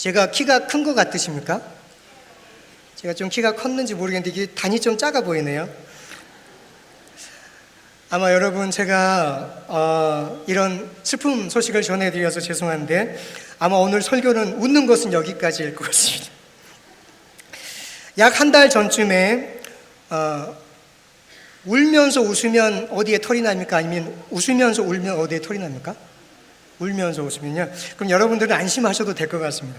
제가 키가 큰 것 같으십니까? 제가 좀 키가 컸는지 모르겠는데 이게 단이 좀 작아 보이네요. 아마 여러분 제가 어, 이런 슬픈 소식을 전해드려서 죄송한데 아마 오늘 설교는 웃는 것은 여기까지일 것 같습니다. 약 한 달 전쯤에 어, 울면서 웃으면 어디에 털이 납니까? 아니면 웃으면서 울면 어디에 털이 납니까? 울면서 웃으면요. 그럼 여러분들은 안심하셔도 될 것 같습니다.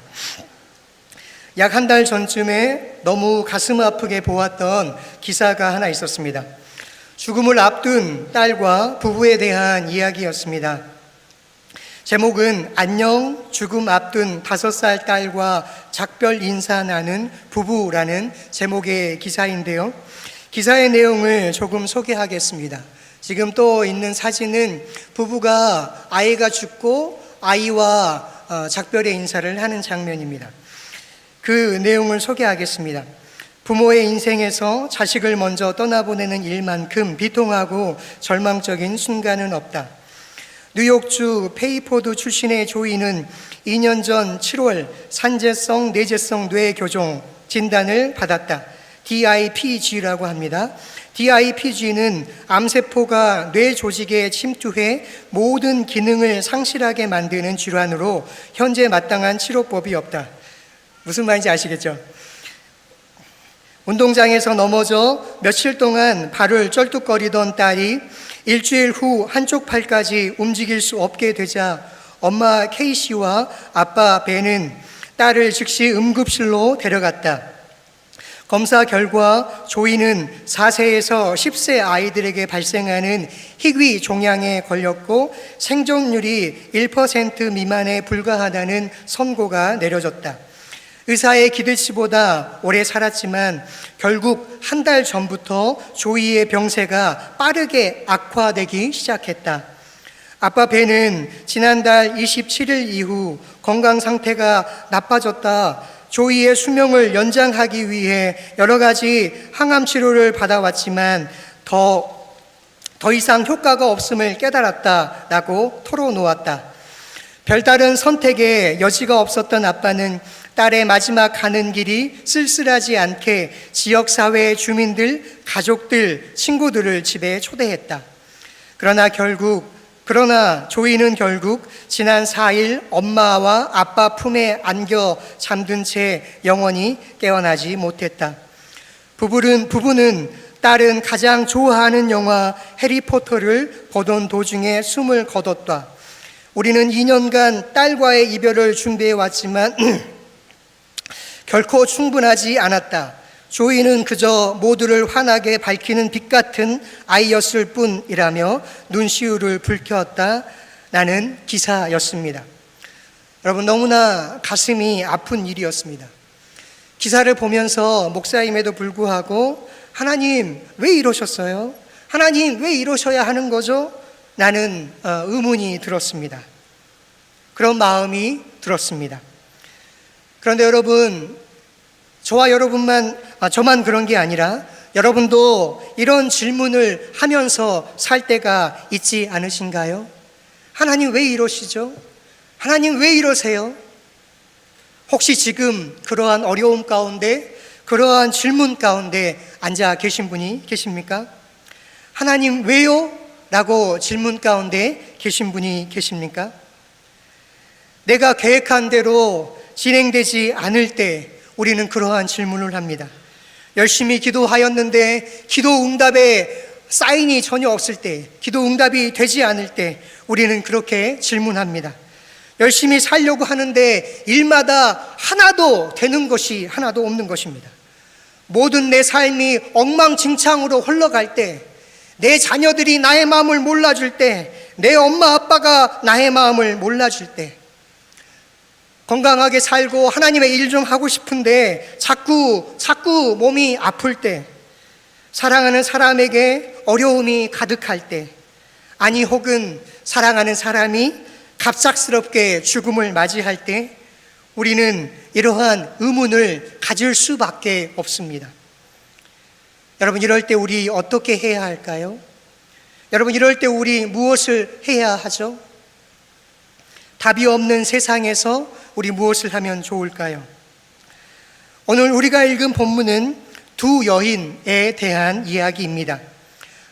약 한 달 전쯤에 너무 가슴 아프게 보았던 기사가 하나 있었습니다. 죽음을 앞둔 딸과 부부에 대한 이야기였습니다. 제목은 안녕 죽음 앞둔 다섯 살 딸과 작별 인사 나는 부부라는 제목의 기사인데요. 기사의 내용을 조금 소개하겠습니다. 지금 또 있는 사진은 부부가 아이가 죽고 아이와 어, 작별의 인사를 하는 장면입니다. 그 내용을 소개하겠습니다. 부모의 인생에서 자식을 먼저 떠나보내는 일만큼 비통하고 절망적인 순간은 없다. 뉴욕주 페이포드 출신의 조이는 2년 전 7월 산재성 뇌재성 뇌교종 진단을 받았다. DIPG라고 합니다. DIPG는 암세포가 뇌 조직에 침투해 모든 기능을 상실하게 만드는 질환으로 현재 마땅한 치료법이 없다. 무슨 말인지 아시겠죠? 운동장에서 넘어져 며칠 동안 발을 쩔뚝거리던 딸이 일주일 후 한쪽 팔까지 움직일 수 없게 되자 엄마 케이씨와 아빠 벤은 딸을 즉시 응급실로 데려갔다. 검사 결과 조이는 4세에서 10세 아이들에게 발생하는 희귀 종양에 걸렸고 생존율이 1% 미만에 불과하다는 선고가 내려졌다. 의사의 기대치보다 오래 살았지만 결국 한 달 전부터 조이의 병세가 빠르게 악화되기 시작했다. 아빠 배는 지난달 27일 이후 건강 상태가 나빠졌다. 조이의 수명을 연장하기 위해 여러 가지 항암 치료를 받아왔지만 더, 더 이상 효과가 없음을 깨달았다라고 털어놓았다. 별다른 선택에 여지가 없었던 아빠는 딸의 마지막 가는 길이 쓸쓸하지 않게 지역사회 주민들, 가족들, 친구들을 집에 초대했다. 그러나 결국 그러나 조이는 결국 지난 4일 엄마와 아빠 품에 안겨 잠든 채 영원히 깨어나지 못했다. 부부는, 부부는 딸은 가장 좋아하는 영화 해리포터를 보던 도중에 숨을 거뒀다. 우리는 2년간 딸과의 이별을 준비해 왔지만 결코 충분하지 않았다. 조이는 그저 모두를 환하게 밝히는 빛 같은 아이였을 뿐이라며 눈시울을 붉혔다. 나는 기사였습니다. 여러분, 너무나 가슴이 아픈 일이었습니다. 기사를 보면서 목사임에도 불구하고 하나님 왜 이러셨어요? 하나님 왜 이러셔야 하는 거죠? 나는 어, 의문이 들었습니다. 그런 마음이 들었습니다. 그런데 여러분, 저와 여러분만, 아, 저만 그런 게 아니라 여러분도 이런 질문을 하면서 살 때가 있지 않으신가요? 하나님 왜 이러시죠? 하나님 왜 이러세요? 혹시 지금 그러한 어려움 가운데, 그러한 질문 가운데 앉아 계신 분이 계십니까? 하나님 왜요? 라고 질문 가운데 계신 분이 계십니까? 내가 계획한 대로 진행되지 않을 때 우리는 그러한 질문을 합니다. 열심히 기도하였는데 기도 응답에 사인이 전혀 없을 때, 기도 응답이 되지 않을 때 우리는 그렇게 질문합니다. 열심히 살려고 하는데 일마다 하나도 되는 것이 하나도 없는 것입니다. 모든 내 삶이 엉망진창으로 흘러갈 때, 내 자녀들이 나의 마음을 몰라줄 때, 내 엄마 아빠가 나의 마음을 몰라줄 때, 건강하게 살고 하나님의 일 좀 하고 싶은데 자꾸, 자꾸 몸이 아플 때, 사랑하는 사람에게 어려움이 가득할 때, 아니 혹은 사랑하는 사람이 갑작스럽게 죽음을 맞이할 때, 우리는 이러한 의문을 가질 수밖에 없습니다. 여러분, 이럴 때 우리 어떻게 해야 할까요? 여러분, 이럴 때 우리 무엇을 해야 하죠? 답이 없는 세상에서 우리 무엇을 하면 좋을까요? 오늘 우리가 읽은 본문은 두 여인에 대한 이야기입니다.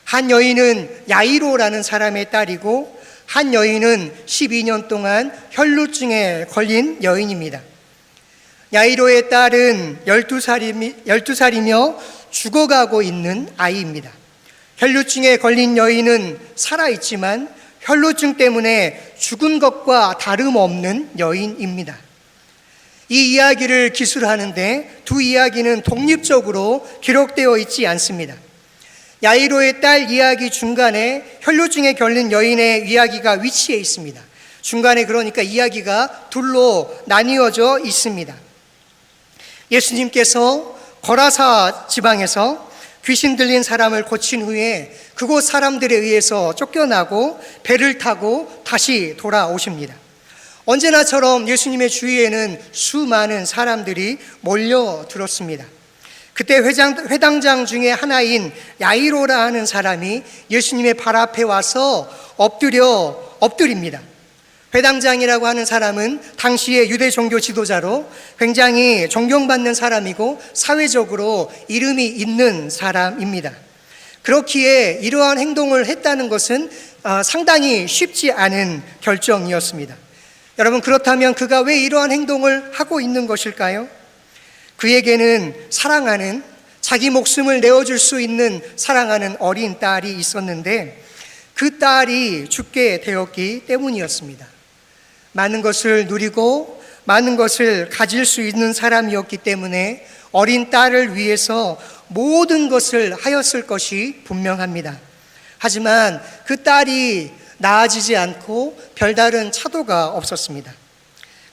한 여인은 야이로라는 사람의 딸이고 한 여인은 12년 동안 혈루증에 걸린 여인입니다. 야이로의 딸은 12살이며, 12살이며 죽어가고 있는 아이입니다. 혈루증에 걸린 여인은 살아있지만 혈루증 때문에 죽은 것과 다름없는 여인입니다. 이 이야기를 기술하는데 두 이야기는 독립적으로 기록되어 있지 않습니다. 야이로의 딸 이야기 중간에 혈루증에 걸린 여인의 이야기가 위치해 있습니다. 중간에 그러니까 이야기가 둘로 나뉘어져 있습니다. 예수님께서 거라사 지방에서 귀신 들린 사람을 고친 후에 그곳 사람들에 의해서 쫓겨나고 배를 타고 다시 돌아오십니다. 언제나처럼 예수님의 주위에는 수많은 사람들이 몰려들었습니다. 그때 회장, 회당장 중에 하나인 야이로라 하는 사람이 예수님의 발 앞에 와서 엎드려 엎드립니다. 회당장이라고 하는 사람은 당시의 유대 종교 지도자로 굉장히 존경받는 사람이고 사회적으로 이름이 있는 사람입니다. 그렇기에 이러한 행동을 했다는 것은 아, 상당히 쉽지 않은 결정이었습니다. 여러분, 그렇다면 그가 왜 이러한 행동을 하고 있는 것일까요? 그에게는 사랑하는 자기 목숨을 내어줄 수 있는 사랑하는 어린 딸이 있었는데 그 딸이 죽게 되었기 때문이었습니다. 많은 것을 누리고 많은 것을 가질 수 있는 사람이었기 때문에 어린 딸을 위해서 모든 것을 하였을 것이 분명합니다. 하지만 그 딸이 나아지지 않고 별다른 차도가 없었습니다.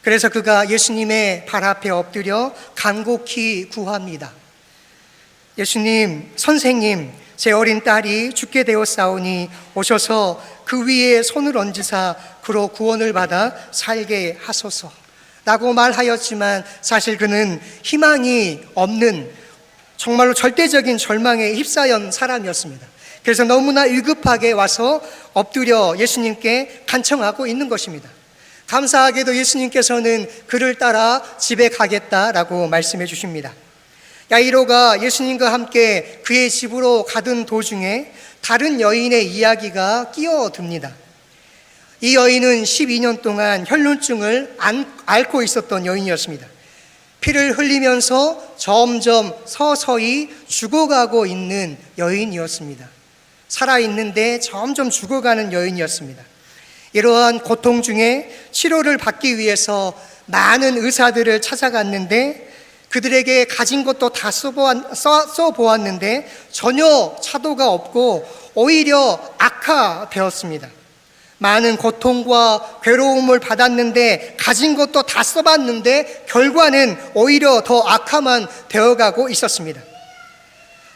그래서 그가 예수님의 발 앞에 엎드려 간곡히 구합니다. 예수님, 선생님, 제 어린 딸이 죽게 되었사오니 오셔서 그 위에 손을 얹으사 그로 구원을 받아 살게 하소서. 라고 말하였지만 사실 그는 희망이 없는 정말로 절대적인 절망에 휩싸연 사람이었습니다. 그래서 너무나 위급하게 와서 엎드려 예수님께 간청하고 있는 것입니다. 감사하게도 예수님께서는 그를 따라 집에 가겠다라고 말씀해 주십니다. 야이로가 예수님과 함께 그의 집으로 가던 도중에 다른 여인의 이야기가 끼어듭니다. 이 여인은 12년 동안 혈륜증을 앓고 있었던 여인이었습니다. 피를 흘리면서 점점 서서히 죽어가고 있는 여인이었습니다. 살아있는데 점점 죽어가는 여인이었습니다. 이러한 고통 중에 치료를 받기 위해서 많은 의사들을 찾아갔는데 그들에게 가진 것도 다 써보았는데 전혀 차도가 없고 오히려 악화되었습니다. 많은 고통과 괴로움을 받았는데 가진 것도 다 써봤는데 결과는 오히려 더 악화만 되어가고 있었습니다.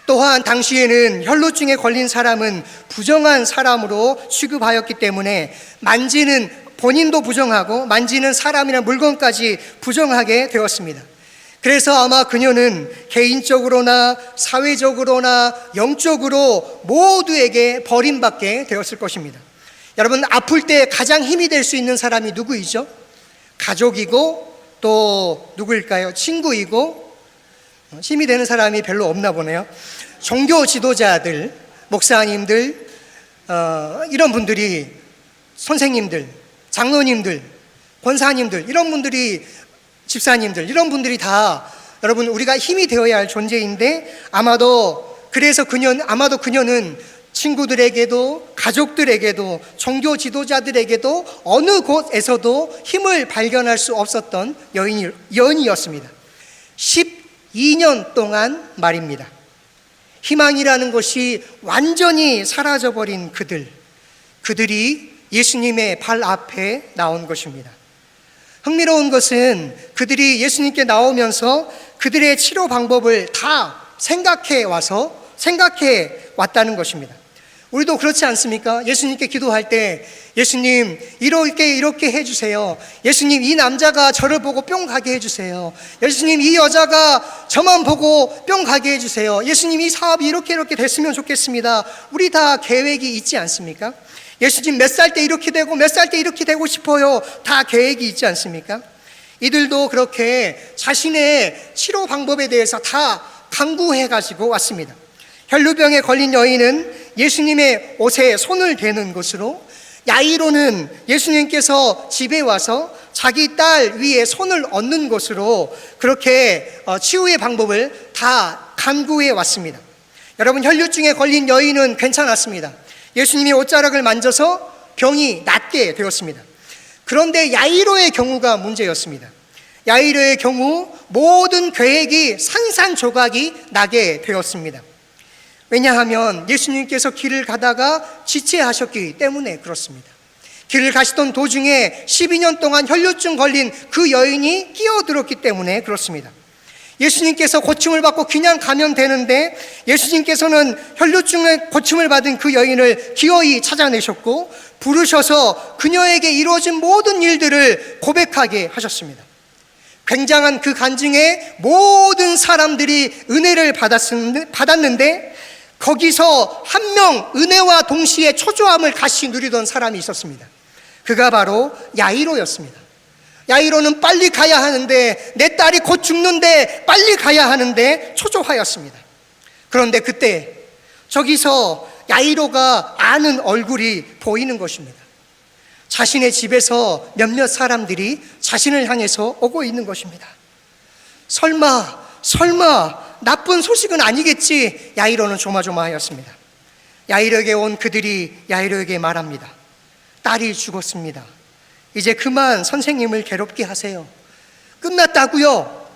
또한 당시에는 혈루증에 걸린 사람은 부정한 사람으로 취급하였기 때문에 만지는 본인도 부정하고 만지는 사람이나 물건까지 부정하게 되었습니다. 그래서 아마 그녀는 개인적으로나 사회적으로나 영적으로 모두에게 버림받게 되었을 것입니다. 여러분, 아플 때 가장 힘이 될 수 있는 사람이 누구이죠? 가족이고 또 누구일까요? 친구이고 힘이 되는 사람이 별로 없나 보네요. 종교 지도자들, 목사님들, 어, 이런 분들이 선생님들, 장로님들, 권사님들, 이런 분들이 집사님들, 이런 분들이 다 여러분 우리가 힘이 되어야 할 존재인데 아마도 그래서 그녀는 아마도 그녀는 친구들에게도 가족들에게도 종교 지도자들에게도 어느 곳에서도 힘을 발견할 수 없었던 여인이, 여인이었습니다. 12년 동안 말입니다. 희망이라는 것이 완전히 사라져버린 그들, 그들이 예수님의 발 앞에 나온 것입니다. 흥미로운 것은 그들이 예수님께 나오면서 그들의 치료 방법을 다 생각해 와서 생각해 왔다는 것입니다. 우리도 그렇지 않습니까? 예수님께 기도할 때 예수님 이렇게 이렇게 해주세요. 예수님 이 남자가 저를 보고 뿅 가게 해주세요. 예수님 이 여자가 저만 보고 뿅 가게 해주세요. 예수님 이 사업이 이렇게 이렇게 됐으면 좋겠습니다. 우리 다 계획이 있지 않습니까? 예수님 몇 살 때 이렇게 되고 몇 살 때 이렇게 되고 싶어요. 다 계획이 있지 않습니까? 이들도 그렇게 자신의 치료 방법에 대해서 다 강구해 가지고 왔습니다. 혈루병에 걸린 여인은 예수님의 옷에 손을 대는 것으로 야이로는 예수님께서 집에 와서 자기 딸 위에 손을 얹는 것으로 그렇게 어, 치유의 방법을 다 간구해 왔습니다. 여러분 혈류증에 걸린 여인은 괜찮았습니다. 예수님이 옷자락을 만져서 병이 낫게 되었습니다. 그런데 야이로의 경우가 문제였습니다. 야이로의 경우 모든 계획이 산산조각이 나게 되었습니다. 왜냐하면 예수님께서 길을 가다가 지체하셨기 때문에 그렇습니다. 길을 가시던 도중에 12년 동안 혈류증 걸린 그 여인이 끼어들었기 때문에 그렇습니다. 예수님께서 고침을 받고 그냥 가면 되는데 예수님께서는 혈류증의 고침을 받은 그 여인을 기어이 찾아내셨고 부르셔서 그녀에게 이루어진 모든 일들을 고백하게 하셨습니다. 굉장한 그 간증에 모든 사람들이 은혜를 받았는데 거기서 한 명 은혜와 동시에 초조함을 같이 누리던 사람이 있었습니다. 그가 바로 야이로였습니다. 야이로는 빨리 가야 하는데 내 딸이 곧 죽는데 빨리 가야 하는데 초조하였습니다. 그런데 그때 저기서 야이로가 아는 얼굴이 보이는 것입니다. 자신의 집에서 몇몇 사람들이 자신을 향해서 오고 있는 것입니다. 설마, 설마 나쁜 소식은 아니겠지? 야이로는 조마조마하였습니다. 야이로에게 온 그들이 야이로에게 말합니다. 딸이 죽었습니다. 이제 그만 선생님을 괴롭게 하세요. 끝났다고요.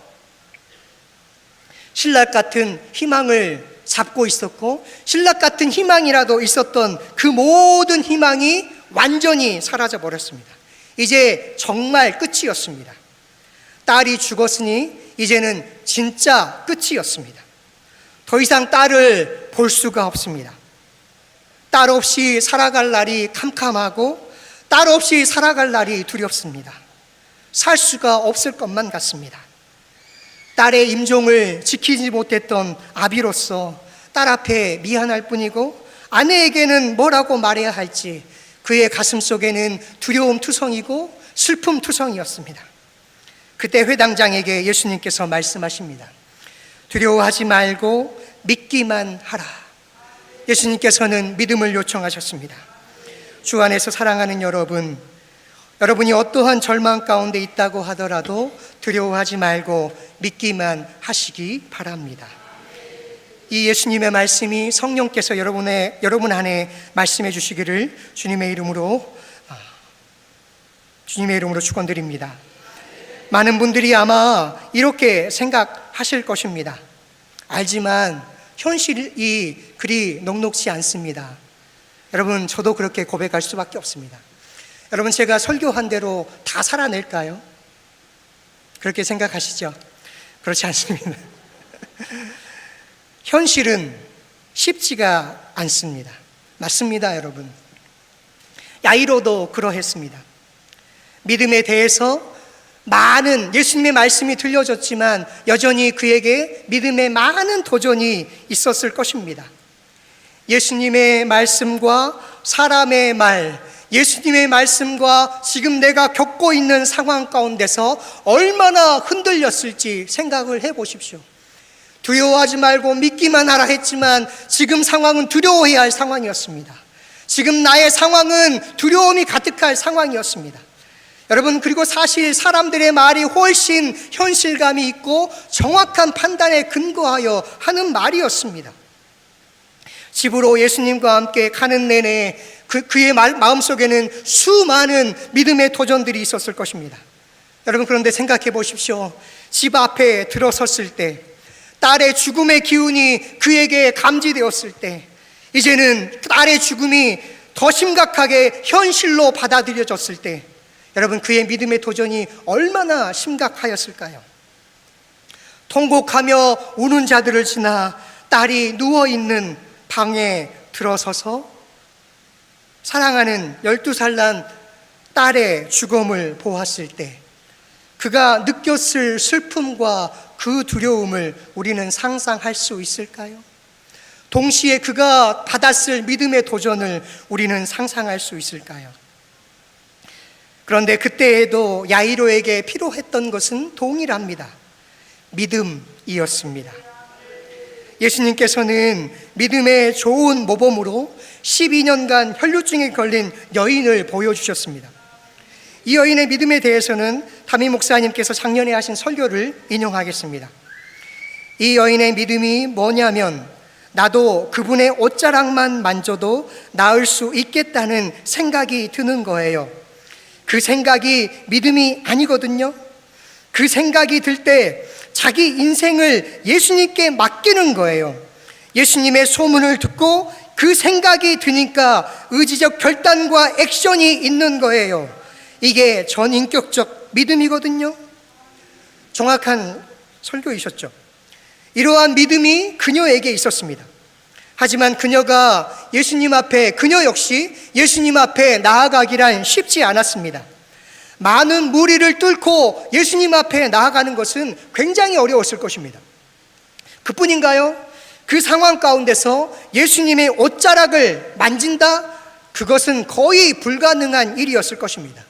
신락 같은 희망을 잡고 있었고 신락 같은 희망이라도 있었던 그 모든 희망이 완전히 사라져 버렸습니다. 이제 정말 끝이었습니다. 딸이 죽었으니 이제는 진짜 끝이었습니다. 더 이상 딸을 볼 수가 없습니다. 딸 없이 살아갈 날이 캄캄하고 딸 없이 살아갈 날이 두렵습니다. 살 수가 없을 것만 같습니다. 딸의 임종을 지키지 못했던 아비로서 딸 앞에 미안할 뿐이고 아내에게는 뭐라고 말해야 할지 그의 가슴 속에는 두려움 투성이고 슬픔 투성이었습니다. 그때 회당장에게 예수님께서 말씀하십니다. 두려워하지 말고 믿기만 하라. 예수님께서는 믿음을 요청하셨습니다. 주 안에서 사랑하는 여러분, 여러분이 어떠한 절망 가운데 있다고 하더라도 두려워하지 말고 믿기만 하시기 바랍니다. 이 예수님의 말씀이 성령께서 여러분의 여러분 안에 말씀해 주시기를 주님의 이름으로 아, 주님의 이름으로 축원드립니다. 많은 분들이 아마 이렇게 생각하실 것입니다. 알지만 현실이 그리 녹록지 않습니다. 여러분, 저도 그렇게 고백할 수밖에 없습니다. 여러분, 제가 설교한 대로 다 살아낼까요? 그렇게 생각하시죠? 그렇지 않습니다. 현실은 쉽지가 않습니다. 맞습니다, 여러분. 야이로도 그러했습니다. 믿음에 대해서 많은 예수님의 말씀이 들려졌지만 여전히 그에게 믿음의 많은 도전이 있었을 것입니다. 예수님의 말씀과 사람의 말, 예수님의 말씀과 지금 내가 겪고 있는 상황 가운데서 얼마나 흔들렸을지 생각을 해 보십시오. 두려워하지 말고 믿기만 하라 했지만 지금 상황은 두려워해야 할 상황이었습니다. 지금 나의 상황은 두려움이 가득할 상황이었습니다. 여러분, 그리고 사실 사람들의 말이 훨씬 현실감이 있고 정확한 판단에 근거하여 하는 말이었습니다. 집으로 예수님과 함께 가는 내내 그, 그의 마음 속에는 수많은 믿음의 도전들이 있었을 것입니다. 여러분, 그런데 생각해 보십시오. 집 앞에 들어섰을 때, 딸의 죽음의 기운이 그에게 감지되었을 때, 이제는 딸의 죽음이 더 심각하게 현실로 받아들여졌을 때, 여러분 그의 믿음의 도전이 얼마나 심각하였을까요? 통곡하며 우는 자들을 지나 딸이 누워 있는 방에 들어서서 사랑하는 12살 난 딸의 죽음을 보았을 때 그가 느꼈을 슬픔과 그 두려움을 우리는 상상할 수 있을까요? 동시에 그가 받았을 믿음의 도전을 우리는 상상할 수 있을까요? 그런데 그때에도 야이로에게 필요했던 것은 동일합니다. 믿음이었습니다. 예수님께서는 믿음의 좋은 모범으로 12년간 혈류증에 걸린 여인을 보여주셨습니다. 이 여인의 믿음에 대해서는 담임 목사님께서 작년에 하신 설교를 인용하겠습니다. 이 여인의 믿음이 뭐냐면 나도 그분의 옷자락만 만져도 나을 수 있겠다는 생각이 드는 거예요. 그 생각이 믿음이 아니거든요. 그 생각이 들 때 자기 인생을 예수님께 맡기는 거예요. 예수님의 소문을 듣고 그 생각이 드니까 의지적 결단과 액션이 있는 거예요. 이게 전인격적 믿음이거든요. 정확한 설교이셨죠. 이러한 믿음이 그녀에게 있었습니다. 하지만 그녀가 예수님 앞에, 그녀 역시 예수님 앞에 나아가기란 쉽지 않았습니다. 많은 무리를 뚫고 예수님 앞에 나아가는 것은 굉장히 어려웠을 것입니다. 그뿐인가요? 그 상황 가운데서 예수님의 옷자락을 만진다? 그것은 거의 불가능한 일이었을 것입니다.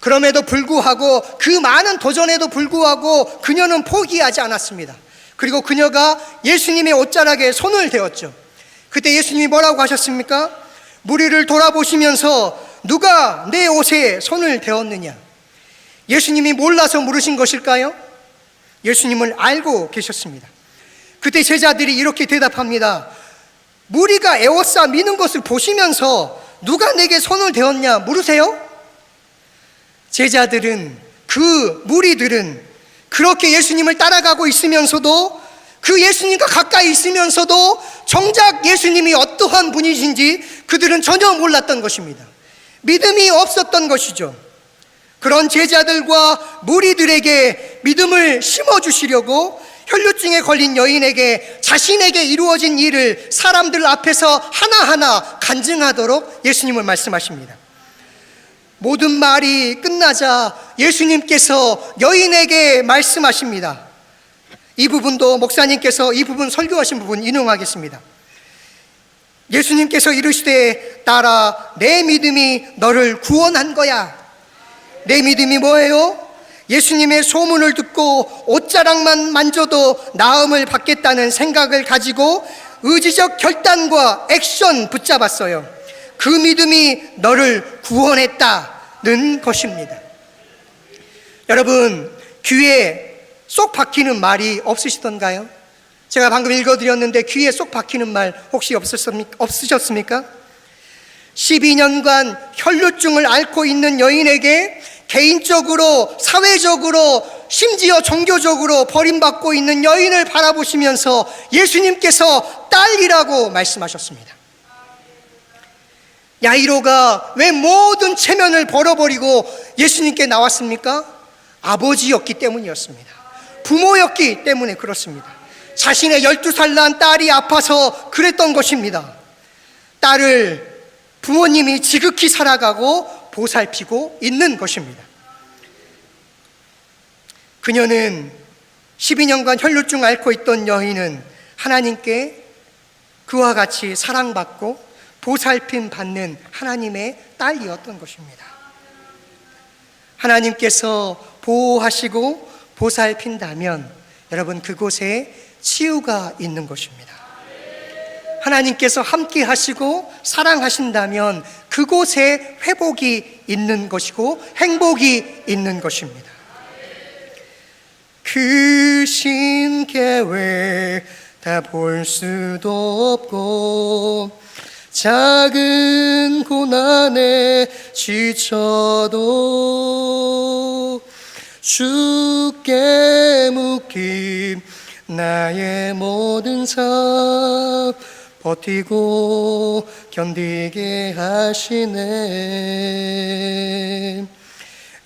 그럼에도 불구하고 그 많은 도전에도 불구하고 그녀는 포기하지 않았습니다. 그리고 그녀가 예수님의 옷자락에 손을 대었죠. 그때 예수님이 뭐라고 하셨습니까? 무리를 돌아보시면서 누가 내 옷에 손을 대었느냐? 예수님이 몰라서 물으신 것일까요? 예수님을 알고 계셨습니다. 그때 제자들이 이렇게 대답합니다. 무리가 에워싸 미는 것을 보시면서 누가 내게 손을 대었냐 물으세요? 제자들은 그 무리들은 그렇게 예수님을 따라가고 있으면서도 그 예수님과 가까이 있으면서도 정작 예수님이 어떠한 분이신지 그들은 전혀 몰랐던 것입니다. 믿음이 없었던 것이죠. 그런 제자들과 무리들에게 믿음을 심어주시려고 혈류증에 걸린 여인에게 자신에게 이루어진 일을 사람들 앞에서 하나하나 간증하도록 예수님을 말씀하십니다. 모든 말이 끝나자 예수님께서 여인에게 말씀하십니다. 이 부분도 목사님께서 이 부분 설교하신 부분 인용하겠습니다. 예수님께서 이르시되 따라 내 믿음이 너를 구원한 거야. 내 믿음이 뭐예요? 예수님의 소문을 듣고 옷자락만 만져도 나음을 받겠다는 생각을 가지고 의지적 결단과 액션 붙잡았어요. 그 믿음이 너를 구원했다는 것입니다. 여러분, 귀에 쏙 박히는 말이 없으시던가요? 제가 방금 읽어드렸는데 귀에 쏙 박히는 말 혹시 없으셨습니까? 12년간 혈류증을 앓고 있는 여인에게 개인적으로, 사회적으로, 심지어 종교적으로 버림받고 있는 여인을 바라보시면서 예수님께서 딸이라고 말씀하셨습니다. 야이로가 왜 모든 체면을 벌어버리고 예수님께 나왔습니까? 아버지였기 때문이었습니다. 부모였기 때문에 그렇습니다. 자신의 12살 난 딸이 아파서 그랬던 것입니다. 딸을 부모님이 지극히 살아가고 보살피고 있는 것입니다. 그녀는 12년간 혈류증 앓고 있던 여인은 하나님께 그와 같이 사랑받고 보살핌 받는 하나님의 딸이었던 것입니다. 하나님께서 보호하시고 보살핀다면 여러분 그곳에 치유가 있는 것입니다. 하나님께서 함께 하시고 사랑하신다면 그곳에 회복이 있는 것이고 행복이 있는 것입니다. 그 신 계획 다 볼 수도 없고 작은 고난에 지쳐도 주께 묻기 나의 모든 삶 버티고 견디게 하시네.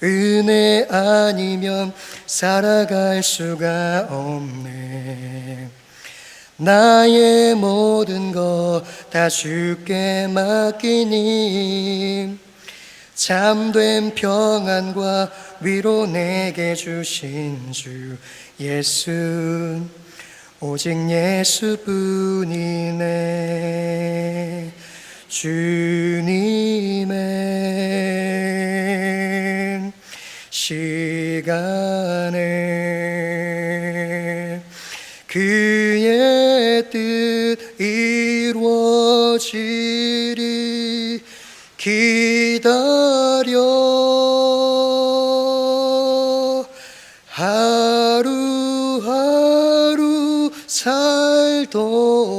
은혜 아니면 살아갈 수가 없네. 나의 모든 것 다 주께 맡기니 참된 평안과 위로 내게 주신 주 예수 오직 예수뿐이네 주님의 시간에 그의 뜻 이루어지리 기다려. 하루하루 살동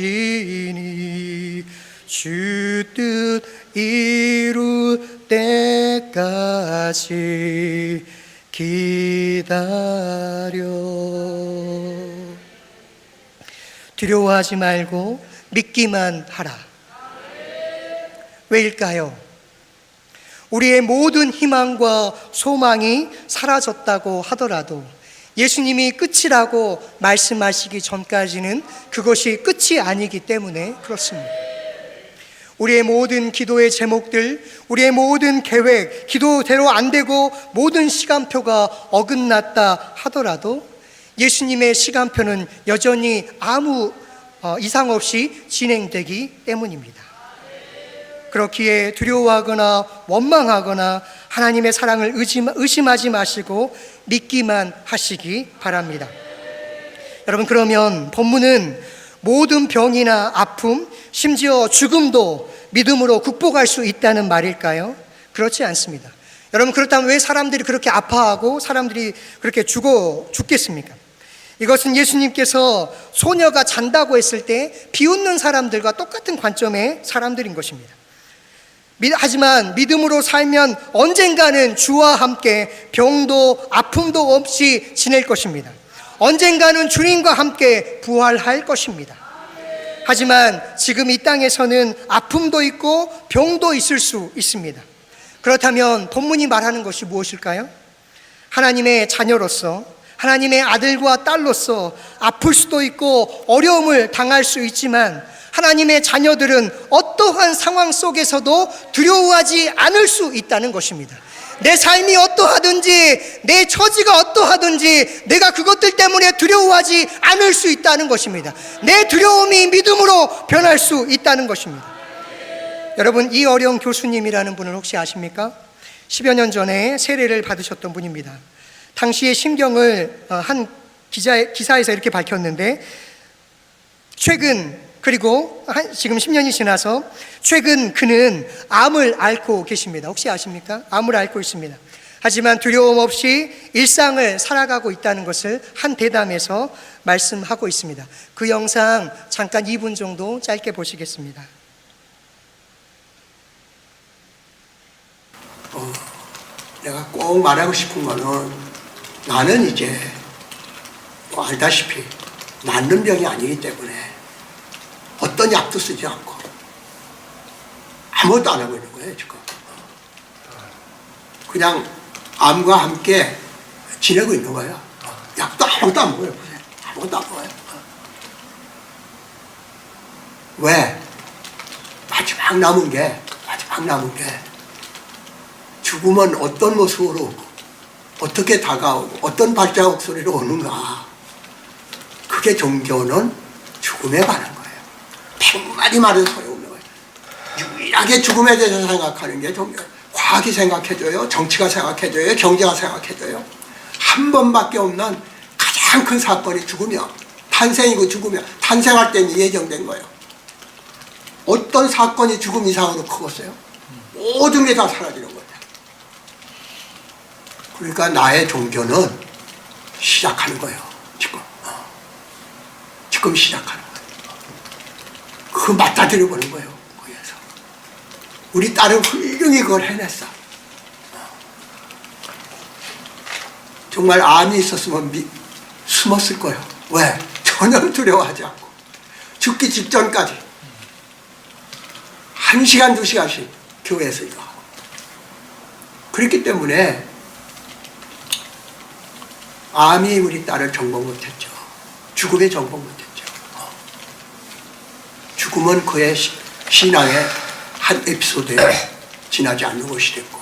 하시니 주뜻 이룰 때까지 기다려 두려워하지 말고 믿기만 하라. 왜일까요? 우리의 모든 희망과 소망이 사라졌다고 하더라도 예수님이 끝이라고 말씀하시기 전까지는 그것이 끝이 아니기 때문에 그렇습니다. 우리의 모든 기도의 제목들, 우리의 모든 계획, 기도대로 안 되고 모든 시간표가 어긋났다 하더라도 예수님의 시간표는 여전히 아무 어, 이상 없이 진행되기 때문입니다. 그렇기에 두려워하거나 원망하거나 하나님의 사랑을 의심- 의심하지 마시고 믿기만 하시기 바랍니다. 여러분 그러면 본문은 모든 병이나 아픔, 심지어 죽음도 믿음으로 극복할 수 있다는 말일까요? 그렇지 않습니다. 여러분 그렇다면 왜 사람들이 그렇게 아파하고 사람들이 그렇게 죽어 죽겠습니까? 이것은 예수님께서 소녀가 잔다고 했을 때 비웃는 사람들과 똑같은 관점의 사람들인 것입니다. 미- 하지만 믿음으로 살면 언젠가는 주와 함께 병도 아픔도 없이 지낼 것입니다. 언젠가는 주님과 함께 부활할 것입니다. 하지만 지금 이 땅에서는 아픔도 있고 병도 있을 수 있습니다. 그렇다면 본문이 말하는 것이 무엇일까요? 하나님의 자녀로서 하나님의 아들과 딸로서 아플 수도 있고 어려움을 당할 수 있지만 하나님의 자녀들은 어떠한 상황 속에서도 두려워하지 않을 수 있다는 것입니다. 내 삶이 어떠하든지 내 처지가 어떠하든지 내가 그것들 때문에 두려워하지 않을 수 있다는 것입니다. 내 두려움이 믿음으로 변할 수 있다는 것입니다. 여러분 이 어려운 교수님이라는 분을 혹시 아십니까? 10여 년 전에 세례를 받으셨던 분입니다. 당시의 심경을 어, 한 기자, 기사에서 이렇게 밝혔는데 최근 그리고 한, 지금 10년이 지나서 최근 그는 암을 앓고 계십니다. 혹시 아십니까? 암을 앓고 있습니다. 하지만 두려움 없이 일상을 살아가고 있다는 것을 한 대담에서 말씀하고 있습니다. 그 영상 잠깐 2분 정도 짧게 보시겠습니다. 내가 꼭 말하고 싶은 거는 나는 이제 뭐 알다시피 낫는 병이 아니기 때문에 어떤 약도 쓰지 않고. 아무것도 안 하고 있는 거예요 지금. 그냥 암과 함께 지내고 있는 거예요. 약도 아무것도 안 먹어요. 아무것도 안 먹어요. 왜? 마지막 남은 게 마지막 남은 게 죽음은 어떤 모습으로 어떻게 다가오고 어떤 발자국 소리로 오는가. 그게 종교는 죽음에 관한 백마디 말은 소용없는 거예요 유일하게 죽음에 대해서 생각하는 게 종교 과학이 생각해줘요 정치가 생각해줘요 경제가 생각해줘요 한 번밖에 없는 가장 큰 사건이 죽음이야 탄생이고 죽음이야 탄생할 때는 예정된 거예요 어떤 사건이 죽음 이상으로 크겠어요 모든 게 다 사라지는 거예요 그러니까 나의 종교는 시작하는 거예요. 지금. 어. 지금 시작하는 거예요. 그거 맞다들여 보는 거예요. 거기에서. 우리 딸은 훌륭히 그걸 해냈어. 어. 정말 암이 있었으면 미, 숨었을 거예요. 왜? 전혀 두려워하지 않고. 죽기 직전까지. 한 시간, 두 시간씩 교회에서 이거 하고. 그렇기 때문에 암이 우리 딸을 정복 못했죠. 죽음에 정복 못했죠. 어. 죽음은 그의 시- 신앙의 한 에피소드에 지나지 않는 것이 됐고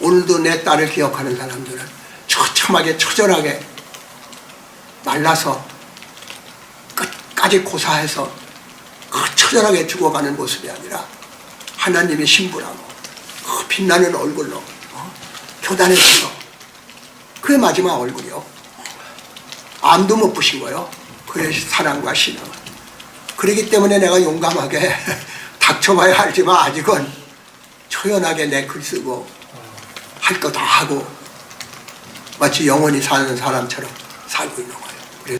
오늘도 내 딸을 기억하는 사람들은 처참하게 처절하게 말라서 끝까지 고사해서 그 처절하게 죽어가는 모습이 아니라 하나님의 신부라고 그 빛나는 얼굴로 어? 교단에 서서 그게 마지막 얼굴이요. 암도 못 부신 거요. 그의 사랑과 신앙. 그렇기 때문에 내가 용감하게 닥쳐봐야 알지만 아직은 초연하게 내 글 쓰고 할 거 다 하고 마치 영원히 사는 사람처럼 살고 있는 거예요.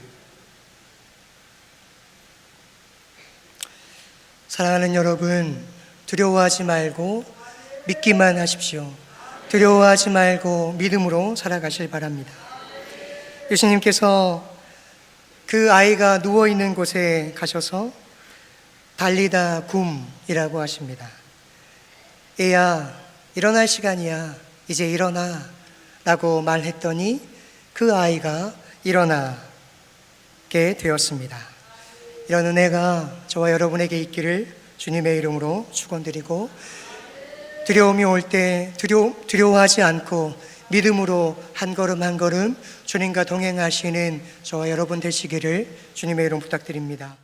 사랑하는 여러분, 두려워하지 말고 믿기만 하십시오. 두려워하지 말고 믿음으로 살아가실 바랍니다. 예수님께서 그 아이가 누워 있는 곳에 가셔서 달리다 굼이라고 하십니다. 얘야, 일어날 시간이야. 이제 일어나. 라고 말했더니 그 아이가 일어나게 되었습니다. 이런 은혜가 저와 여러분에게 있기를 주님의 이름으로 축원드리고 두려움이 올 때 두려, 두려워하지 않고 믿음으로 한 걸음 한 걸음 주님과 동행하시는 저와 여러분 되시기를 주님의 이름 부탁드립니다.